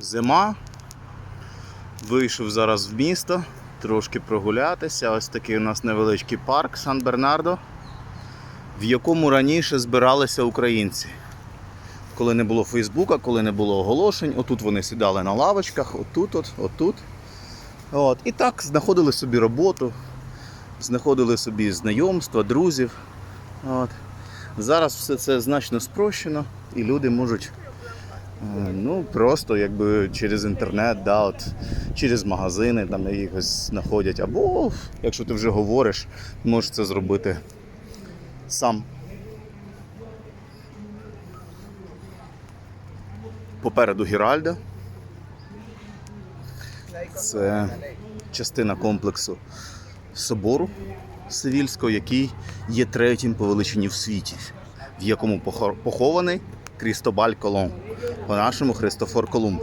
Зима. Вийшов зараз в місто, трошки прогулятися. Ось такий у нас невеличкий парк Сан-Бернардо, в якому раніше збиралися українці. Коли не було Фейсбука, коли не було оголошень, отут вони сідали на лавочках, отут, от, отут. От. І так знаходили собі роботу, знаходили собі знайомства, друзів. От. Зараз все це значно спрощено, і люди можуть ну, просто якби через інтернет, да, от, через магазини там якось знаходять. Або, якщо ти вже говориш, можеш це зробити сам. Попереду Гіральда. Це частина комплексу собору Севільського, який є третім по величині в світі, в якому похований Крістобаль Коломб, по-нашому Христофор Колумб.